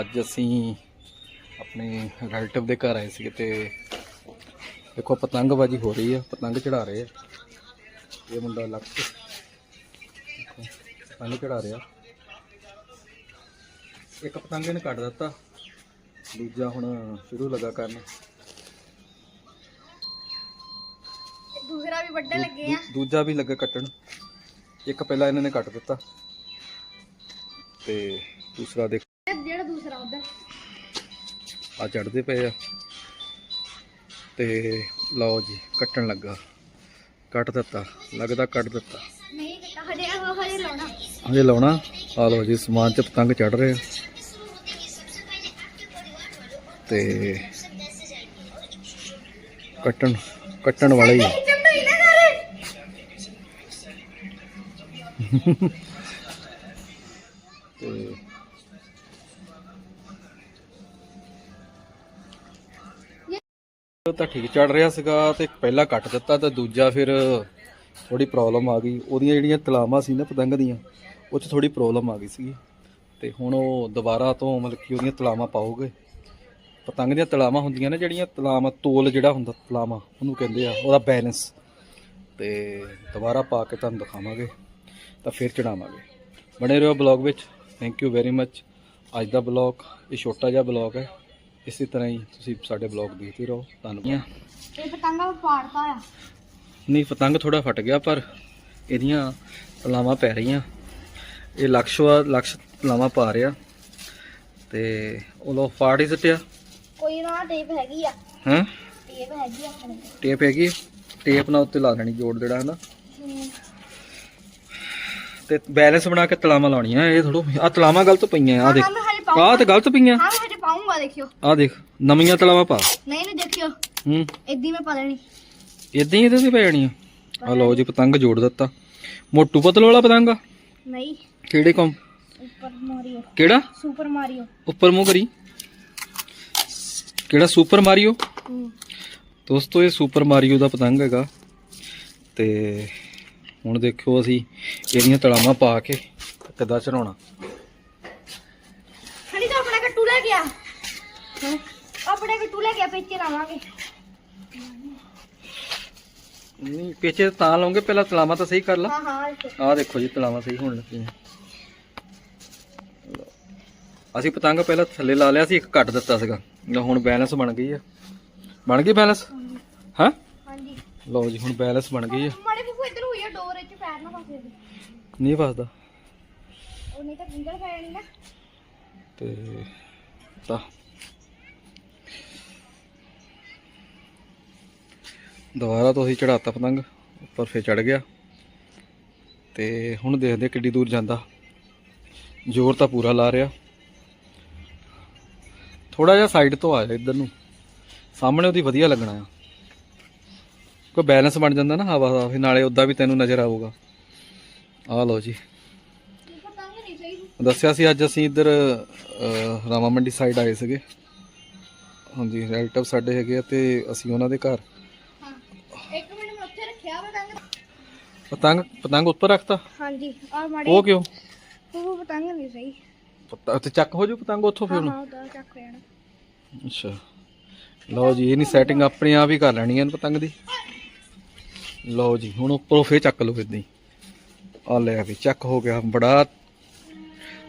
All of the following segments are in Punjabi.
ਅੱਜ ਅਸੀਂ ਆਪਣੇ ਰਿਲੇਟਿਵ ਦੇ ਘਰ ਆਏ ਸੀਗੇ ਤੇ ਦੇਖੋ ਪਤੰਗਬਾਜ਼ੀ ਹੋ ਰਹੀ ਆ ਪਤੰਗ ਚੜਾ ਰਹੇ ਆ। ਇਹ ਮੁੰਡਾ ਲੱਗ ਕੇ ਦੇਖੋ, ਪਤੰਗ ਚੜਾ ਰਿਹਾ। ਇੱਕ ਪਤੰਗ ਇਹਨੇ ਕੱਟ ਦਿੱਤਾ ਦੂਜਾ ਹੁਣ ਸ਼ੁਰੂ ਲੱਗਾ ਕਰਨ। ਦੂਸਰਾ ਵੀ ਵੱਡੇ ਲੱਗੇ ਆ। ਦੂਜਾ ਵੀ ਲੱਗਾ ਕੱਟਣ। ਇੱਕ ਪਹਿਲਾਂ ਇਹਨਾਂ ਨੇ ਕੱਟ ਦਿੱਤਾ। ਤੇ ਦੂਸਰਾ ਦੇਖ ਜਿਹੜਾ ਦੂਸਰਾ ਉਧਰ। ਆ ਚੜਦੇ ਪਏ ਆ। ਤੇ ਲਓ ਜੀ ਕੱਟਣ ਲੱਗਾ। ਕੱਟ ਦਿੱਤਾ ਲੱਗਦਾ ਕੱਟ ਦਿੱਤਾ। ਨਹੀਂ ਕੱਟਾ ਹਜੇ ਉਹ ਹਜੇ ਲਾਉਣਾ। ਹਜੇ ਲਾਉਣਾ? ਆ ਲਓ ਜੀ ਸਮਾਨ ਚ ਪਤੰਗ ਚੜ ਰਹੇ ਆ। ਤੇ ਕੱਟਣ ਕੱਟਣ ਵਾਲੇ ਹੀ ਤੇ ਤਾਂ ਠੀਕ ਚੜ ਰਿਹਾ ਸੀਗਾ ਤੇ ਪਹਿਲਾ ਕੱਟ ਦਿੱਤਾ ਤੇ ਦੂਜਾ ਫਿਰ ਥੋੜੀ ਪ੍ਰੋਬਲਮ ਆ ਗਈ। ਉਹਦੀਆਂ ਜਿਹੜੀਆਂ ਤਲਾਵਾਂ ਸੀ ਨਾ ਪਤੰਗ ਦੀਆਂ, ਉਹ 'ਚ ਥੋੜੀ ਪ੍ਰੋਬਲਮ ਆ ਗਈ ਸੀਗੀ। ਤੇ ਹੁਣ ਉਹ ਦੁਬਾਰਾ ਤੋਂ ਮਤਲਬ ਕਿ ਉਹਦੀਆਂ ਤਲਾਵਾਂ ਪਾਓਗੇ। ਪਤੰਗ ਦੀਆਂ ਤਲਾਵਾਂ ਹੁੰਦੀਆਂ ਨੇ ਜਿਹੜੀਆਂ, ਤਲਾਵਾਂ, ਤੋਲ ਜਿਹੜਾ ਹੁੰਦਾ, ਤਲਾਵਾਂ, ਉਹਨੂੰ ਕਹਿੰਦੇ ਆ, ਉਹਦਾ ਬੈਲੈਂਸ ਤੇ ਦੁਬਾਰਾ ਪਾ ਕੇ ਤੁਹਾਨੂੰ ਦਿਖਾਵਾਂਗੇ, ਤਾਂ ਫਿਰ ਚੜਾਵਾਂਗੇ। ਬਣੇ ਰਹੋ ਬਲੌਗ ਵਿੱਚ। ਥੈਂਕ ਯੂ ਵੈਰੀ ਮੱਚ ਅੱਜ ਦਾ ਬਲੌਗ ਇਹ ਛੋਟਾ ਜਿਹਾ ਬਲੌਗ ਹੈ। ਇਸੇ ਤਰ੍ਹਾਂ ਹੀ ਤੁਸੀਂ ਸਾਡੇ ਬਲੌਗ ਦੇਖਦੇ ਰਹੋ। ਧੰਨਵਾਦ। ਇਹ ਪਤੰਗਾ ਪਾੜਤਾ ਆ। ਨਹੀਂ ਪਤੰਗ ਥੋੜਾ ਫਟ ਗਿਆ ਪਰ ਇਹਦੀਆਂ ਤਲਾਵਾਂ ਪੈ ਰਹੀਆਂ। ਇਹ ਲਕਸ਼ਵਾ ਲਕਸ਼ ਤਲਾਵਾਂ ਪਾ ਰਿਹਾ। ਤੇ ਉਹ ਲੋ ਫਾੜ ਹੀ ਸੱਟਿਆ। ਕੋਈ ਨਾ ਟੇਪ ਹੈਗੀ ਆ। ਹਾਂ? ਟੇਪ ਹੈਗੀ ਆ ਆਪਣੇ ਕੋਲ। ਟੇਪ ਹੈਗੀ? ਟੇਪ ਨਾਲ ਉੱਤੇ ਲਾ ਦੇਣੀ ਜੋੜ ਜਿਹੜਾ ਹੈ ਨਾ ਹੂੰ। ਤੇ ਬੈਲੈਂਸ ਬਣਾ ਕੇ ਤਲਾਵਾਂ ਲਾਉਣੀਆਂ ਇਹ ਥੋੜੋ ਆ ਤਲਾਵਾਂ ਗਲਤ ਪਈਆਂ ਆ ਦੇਖ। ਹਾਂ ਮੈਂ ਹਜੇ ਆਹ ਤੇ ਗਲਤ ਪਈਆਂ। ਹਾਂ ਮੈਂ ਪਾਉਂਗਾ ਦੇਖਿਓ। ਆ ਦੇਖ ਨਵੀਆਂ ਤਲਾਵਾਂ ਪਾ। ਨਹੀਂ ਨਹੀਂ ਦੇਖਿਓ। ਹੂੰ। ਇਦਾਂ ਮੈਂ ਪਾ ਲੈਣੀ। ਇਦਾਂ ਹੀ ਇਹਦੇ ਤੇ ਪੈ ਜਾਣੀਆਂ। ਆ ਲਓ ਜੀ ਪਤੰਗ ਜੋੜ ਦਿੱਤਾ। ਮੋਟੂ ਪਤਲ ਵਾਲਾ ਪਤੰਗ ਆ? ਨਹੀਂ। ਕਿਹੜੇ ਕੰਮ? ਉੱਪਰ ਮਾਰੀਓ। ਕਿਹੜਾ? Super Mario. ਉੱਪਰ ਮੂੰਹ ਕਰੀ। ਕਿਹੜਾ? Super Mario? ਹੂੰ। ਦੋਸਤੋ ਇਹ ਸੁਪਰ ਮਾਰੀਓ ਦਾ ਪਤੰਗ ਹੈਗਾ। ਤੇ ਹੁਣ ਦੇਖਿਓ ਅਸੀਂ ਇਹਦੀਆਂ ਤਲਾਵਾਂ ਪਾ ਕੇ ਕਿੱਦਾਂ ਚੜਾਉਣਾ ਹਣੀ ਤਾਂ ਆਪਣਾ ਕੱਟੂ ਲੈ ਗਿਆ ਹਾਂ ਆਪਣੇ ਕੱਟੂ ਲੈ ਗਿਆ ਪੇਚੇ ਲਾਵਾਂਗੇ। ਨਹੀਂ ਪਿੱਛੇ ਤਾਂ ਲਾਉਂਗੇ ਪਹਿਲਾਂ ਤਲਾਵਾਂ ਤਾਂ ਸਹੀ ਕਰ ਲਾ। ਹਾਂ ਹਾਂ ਇੱਥੇ। ਆਹ ਦੇਖੋ ਜੀ ਤਲਾਵਾਂ ਸਹੀ ਹੋਣ ਲੱਗੀਆਂ। ਅਸੀਂ ਪਤੰਗ ਪਹਿਲਾਂ ਥੱਲੇ ਲਾ ਲਿਆ ਸੀ ਇੱਕ ਕੱਟ ਦਿੱਤਾ ਸੀਗਾ। ਲਓ ਹੁਣ ਬੈਲੈਂਸ ਬਣ ਗਈ ਆ। ਬਣ ਗਈ ਬੈਲੈਂਸ? ਹਾਂ? ਹਾਂਜੀ। ਲਓ ਜੀ ਹੁਣ ਬੈਲੈਂਸ ਬਣ ਗਈ ਆ। ਮਾੜੇ ਫੁੱਫੂ ਇੱਧਰ ਹੋਈ ਆ ਡੋਰ ਵਿੱਚ ਪੈਰ ਨਾ ਫਸੇ ਨਹੀਂ ਫਸਦਾ। ਉਹ ਨਹੀਂ ਤਾਂ ਫਿੰਗਰ ਪੈ ਜਾਣੀ ਨਾ। ਤੇ ਤਾਂ ਦੁਬਾਰਾ ਤੋਂ ਅਸੀਂ ਚੜਾਤਾ ਪਤੰਗ ਉੱਪਰ ਫੇਰ ਚੜ ਗਿਆ। ਤੇ ਹੁਣ ਦੇਖਦੇ ਕਿੱਡੀ ਦੂਰ ਜਾਂਦਾ। ਜ਼ੋਰ ਤਾਂ ਪੂਰਾ ਲਾ ਰਿਹਾ। ਥੋੜਾ ਜਿਹਾ ਸਾਈਡ ਤੋਂ ਆ ਜਾ ਇੱਧਰ ਨੂੰ। ਸਾਹਮਣੇ ਉਹਦੀ ਵਧੀਆ ਲੱਗਣਾ ਆ। ਕੋਈ ਬੈਲੈਂਸ ਬਣ ਜਾਂਦਾ ਨਾ ਹਵਾ ਦਾ ਫਿਰ ਨਾਲੇ ਉਦਾਂ ਵੀ ਤੈਨੂੰ ਨਜ਼ਰ ਆਊਗਾ। ਆ ਲਓ ਜੀ। ਦੱਸਿਆ ਸੀ ਅੱਜ ਅਸੀਂ ਇੱਧਰ ਅਹ, ਰਾਮਾ ਮੰਡੀ ਸਾਈਡ ਆਏ ਸੀਗੇ। ਹਾਂਜੀ ਰਿਲੇਟਿਵ ਸਾਡੇ ਹੈਗੇ ਆ ਤੇ ਅਸੀਂ ਉਹਨਾਂ ਦੇ ਘਰ। ਪਤੰਗ ਪਤੰਗ ਉੱਪਰ ਰੱਖਤਾ? ਹਾਂਜੀ ਆ ਮਾੜੇ ਉਹ ਕਿਉਂ? ਉਹ ਪਤੰਗ ਨਹੀਂ ਸਹੀ। ਪਤਾ ਉੱਤੇ ਚੱਕ ਹੋ ਜੂ ਪਤੰਗ ਉੱਥੋਂ ਫਿਰ ਹਾਂ ਹਾਂ ਉਹਦਾ ਚੱਕ ਹੋ ਜਾਣਾ। ਅੱਛਾ। ਲਓ ਜੀ ਇਹ ਨਹੀਂ ਸੈਟਿੰਗ ਆਪਣੇ ਆਪ ਹੀ ਕਰ ਲੈਣੀ ਹੈ ਪਤੰਗ ਦੀ। ਲਓ ਜੀ ਹੁਣ ਉੱਪਰੋਂ ਫੇਰ ਚੱਕ ਲਓ ਇਦਾਂ ਹੀ ਆ ਲੈ ਵੀ ਚੱਕ ਹੋ ਗਿਆ ਬੜਾ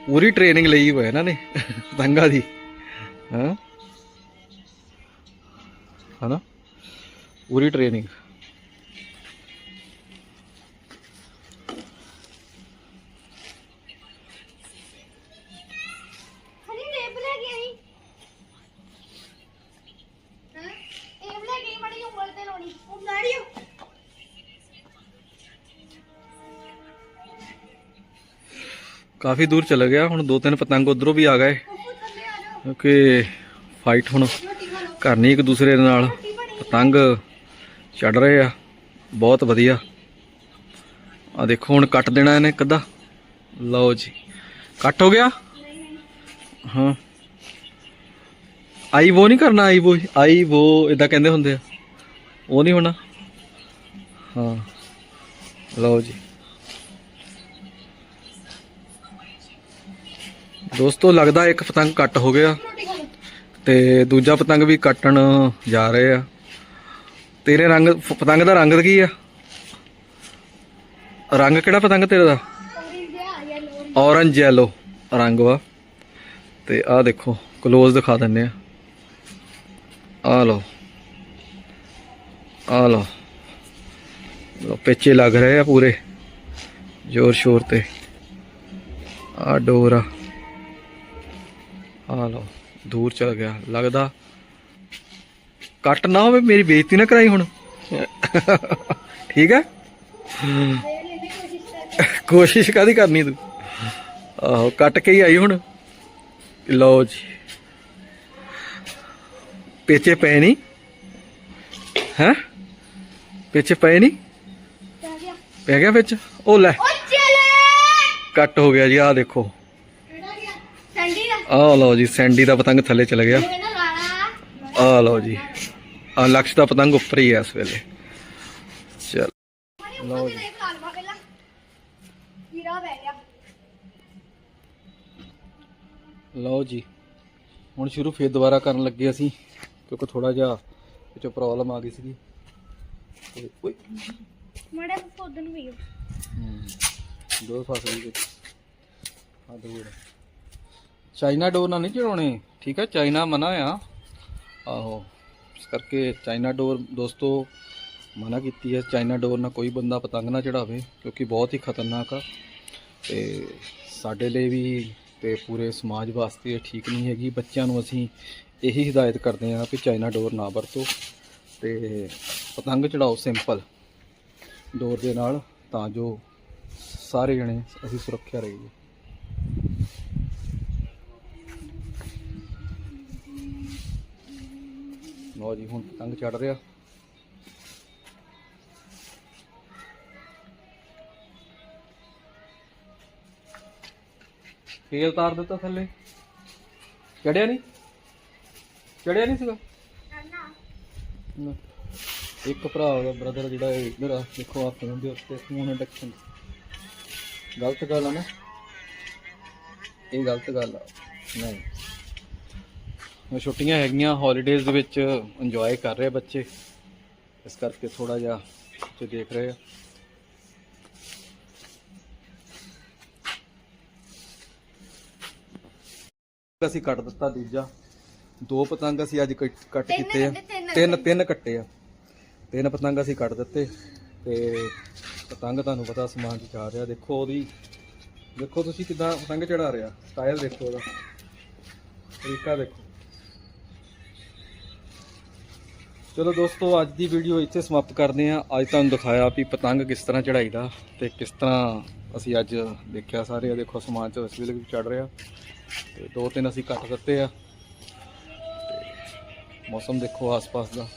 ਪੂਰੀ ਟ੍ਰੇਨਿੰਗ ਲਈ ਹੋਇਆ ਇਹਨਾਂ ਨੇ ਪਤੰਗਾਂ ਦੀ। ਹਾਂ? ਹਨਾ? ਪੂਰੀ ਟ੍ਰੇਨਿੰਗ ਕਾਫੀ ਦੂਰ ਚਲਾ ਗਿਆ, ਹੁਣ ਦੋ ਤਿੰਨ ਪਤੰਗ ਉਧਰੋਂ ਵੀ ਆ ਗਏ। ਕਿਉਂਕਿ ਫਾਈਟ ਹੁਣ ਰੋਟੀ ਖਾ ਕਰਨੀ ਇੱਕ ਦੂਸਰੇ ਨਾਲ। ਪਤੰਗ ਚੜ ਰਹੇ ਆ, ਬਹੁਤ ਵਧੀਆ। ਆ ਦੇਖੋ, ਹੁਣ ਕੱਟ ਦੇਣਾ ਇਹਨੇ ਕਦਾ। ਲਓ ਜੀ, ਕੱਟ ਹੋ ਗਿਆ? ਹਾਂ। ਆਈ ਵੋ ਨਹੀਂ ਕਰਨਾ ਆਈ ਵੋ ਆਈ ਵੋ ਇਦਾਂ ਕਹਿੰਦੇ ਹੁੰਦੇ ਆ। ਉਹ ਨਹੀਂ ਹੋਣਾ। ਹਾਂ। ਲਓ ਜੀ। ਦੋਸਤੋ, ਲੱਗਦਾ ਇੱਕ ਪਤੰਗ ਕੱਟ ਹੋ ਗਿਆ ਤੇ ਦੂਜਾ ਪਤੰਗ ਵੀ ਕੱਟਣ ਜਾ ਰਹੇ ਆ। ਤੇਰੇ ਰੰਗ, ਪਤੰਗ ਦਾ ਰੰਗ ਕੀ ਆ? ਰੰਗ ਕਿਹੜਾ ਪਤੰਗ ਤੇਰੇ ਦਾ? ਔਰੰਜ ਯੈਲੋ ਰੰਗ ਵਾ। ਤੇ ਆਹ ਦੇਖੋ ক্লোਜ਼ ਦਿਖਾ ਦਿੰਨੇ ਆ। ਆ ਲਓ। ਆ ਲਓ। ਲਓ ਪਿੱਛੇ ਲੱਗ ਰਹੇ ਆ ਪੂਰੇ ਜ਼ੋਰ ਸ਼ੋਰ ਤੇ। ਆ ਡੋਰ ਆ। ਆ ਲਓ ਦੂਰ ਚਲ ਗਿਆ। ਲੱਗਦਾ ਕੱਟ ਨਾ ਹੋਵੇ ਮੇਰੀ ਬੇਇੱਜ਼ਤੀ ਨਾ ਕਰਾਈ ਹੁਣ। ਠੀਕ ਹੈ? ਕੋਸ਼ਿਸ਼ ਕਾਦੀ ਕਰਨੀ ਤੂੰ? ਆਹੋ ਕੱਟ ਕੇ ਹੀ ਆਈ ਹੁਣ। ਲਓ ਜੀ। ਪੇਚੇ ਪਏ ਨਹੀਂ ਹੈ? ਪੇਚੇ ਪਏ ਨਹੀਂ ਪੈ ਗਿਆ। ਵਿੱਚ? ਉਹ ਲੈ। ਕੱਟ ਹੋ ਗਿਆ ਜੀ ਆਹ ਦੇਖੋ। ਆਹ ਲਓ ਜੀ ਸੈਂਡੀ ਦਾ ਪਤੰਗ ਥੱਲੇ ਚਲ ਗਿਆ। ਆਹ ਲਓ ਜੀ। ਆ ਲਕਸ਼ ਦਾ ਪਤੰਗ ਉੱਪਰ ਹੀ ਹੈ ਇਸ ਵੇਲੇ। ਚਲ। ਲਓ ਜੀ ਲਓ ਜੀ। ਹੁਣ ਸ਼ੁਰੂ ਫੇਰ ਦੁਬਾਰਾ ਕਰਨ ਲੱਗੇ ਅਸੀਂ ਕਿਉਂਕਿ ਥੋੜਾ ਜਿਹਾ ਵਿੱਚੋਂ ਪ੍ਰੋਬਲਮ ਆ ਗਈ ਸੀਗੀ। ਤੇ ਓਏ। ਮੜਾ ਫੋਦਨ ਵੀ ਦੋ ਫਸ ਗਈ ਵਿੱਚ। ਆ ਦੋ। ਚਾਈਨਾ ਡੋਰ ਨਾਲ ਨਹੀਂ ਚੜਾਉਣੇ। ਠੀਕ ਹੈ ਚਾਈਨਾ ਮਨਾ ਆ। ਆਹੋ, ਇਸ ਕਰਕੇ ਚਾਈਨਾ ਡੋਰ ਦੋਸਤੋ, ਮਨਾ ਕੀਤੀ ਹੈ ਚਾਈਨਾ ਡੋਰ ਨਾਲ ਕੋਈ ਬੰਦਾ ਪਤੰਗ ਨਾ ਚੜਾਵੇ, ਕਿਉਂਕਿ ਬਹੁਤ ਹੀ ਖਤਰਨਾਕ ਆ। ਤੇ ਸਾਡੇ ਲਈ ਵੀ ਤੇ ਪੂਰੇ ਸਮਾਜ ਵਾਸਤੇ ਠੀਕ ਨਹੀਂ ਹੈਗੀ। ਬੱਚਿਆਂ ਨੂੰ ਅਸੀਂ ਇਹੀ ਹਦਾਇਤ ਕਰਦੇ ਹਾਂ ਕਿ ਚਾਈਨਾ ਡੋਰ ਨਾ ਵਰਤੋ। ਤੇ ਪਤੰਗ ਚੜਾਓ ਸਿੰਪਲ ਡੋਰ ਦੇ ਨਾਲ, ਤਾਂ ਜੋ ਸਾਰੇ ਜਣੇ ਅਸੀਂ ਸੁਰੱਖਿਆ ਰਹੀਏ। ਲਓ ਜੀ, ਹੁਣ ਪਤੰਗ ਚੜ ਰਿਹਾ। ਫੇਰ ਤਾਰ ਦਿੱਤਾ ਥੱਲੇ। ਚੜਿਆ ਨਹੀਂ? ਚੜਿਆ ਨਹੀਂ ਸੀਗਾ? ਨਾ। ਇੱਕ ਭਰਾ ਉਹਦਾ ਬ੍ਰਦਰ ਜਿਹੜਾ ਇੱਧਰ ਆ ਦੇਖੋ ਆ ਫੋਨ ਦੇ ਉੱਤੇ ਫੋਨ ਇੰਡਕਸ਼ਨ ਗਲਤ ਗੱਲ ਆ ਨਾ? ਇਹ ਗਲਤ ਗੱਲ ਆ। ਨਹੀਂ। ਛੁੱਟੀਆਂ ਹੈਗੀਆਂ ਹੌਲੀਡੇਜ਼ ਦੇ ਵਿੱਚ ਇੰਜੋਏ ਕਰ ਰਹੇ ਬੱਚੇ। ਇਸ ਕਰਕੇ ਥੋੜਾ ਜਿਹਾ ਬੱਚੇ ਦੇਖ ਰਹੇ ਆ। ਅਸੀਂ ਕੱਟ ਦਿੱਤਾ ਦੂਜਾ। ਦੋ ਪਤੰਗ ਅਸੀਂ ਅੱਜ ਕੱਟ ਕੀਤੇ ਆ। ਤਿੰਨ ਤਿੰਨ ਕੱਟੇ ਆ। ਤਿੰਨ ਪਤੰਗ ਅਸੀਂ ਕੱਟ ਦਿੱਤੇ ਤੇ ਪਤੰਗ ਤੁਹਾਨੂੰ ਪਤਾ ਸਮਾਨ ਚ ਜਾ ਰਿਹਾ। ਦੇਖੋ ਉਹਦੀ ਦੇਖੋ ਤੁਸੀਂ ਕਿਦਾਂ ਪਤੰਗ ਚੜਾ ਰਿਹਾ। ਸਟਾਈਲ ਦੇਖੋ ਉਹਦਾ। ਤਰੀਕਾ ਦੇਖੋ। ਚਲੋ ਦੋਸਤੋ, ਅੱਜ ਦੀ ਵੀਡੀਓ ਇੱਥੇ ਸਮਾਪਤ ਕਰਦੇ ਹਾਂ। ਅੱਜ ਤੁਹਾਨੂੰ ਦਿਖਾਇਆ ਵੀ ਪਤੰਗ ਕਿਸ ਤਰ੍ਹਾਂ ਚੜਾਈਦਾ ਤੇ ਕਿਸ ਤਰ੍ਹਾਂ ਅਸੀਂ ਅੱਜ ਦੇਖਿਆ ਸਾਰੇ। ਆ ਦੇਖੋ, ਸਮਾਨ ਚ ਇਸ ਵੇਲੇ ਵੀ ਚੜ ਰਿਹਾ। ਤੇ ਦੋ ਤਿੰਨ ਅਸੀਂ ਕੱਟ ਦਿੱਤੇ ਆ। ਤੇ ਮੌਸਮ ਦੇਖੋ ਆਸ-ਪਾਸ ਦਾ।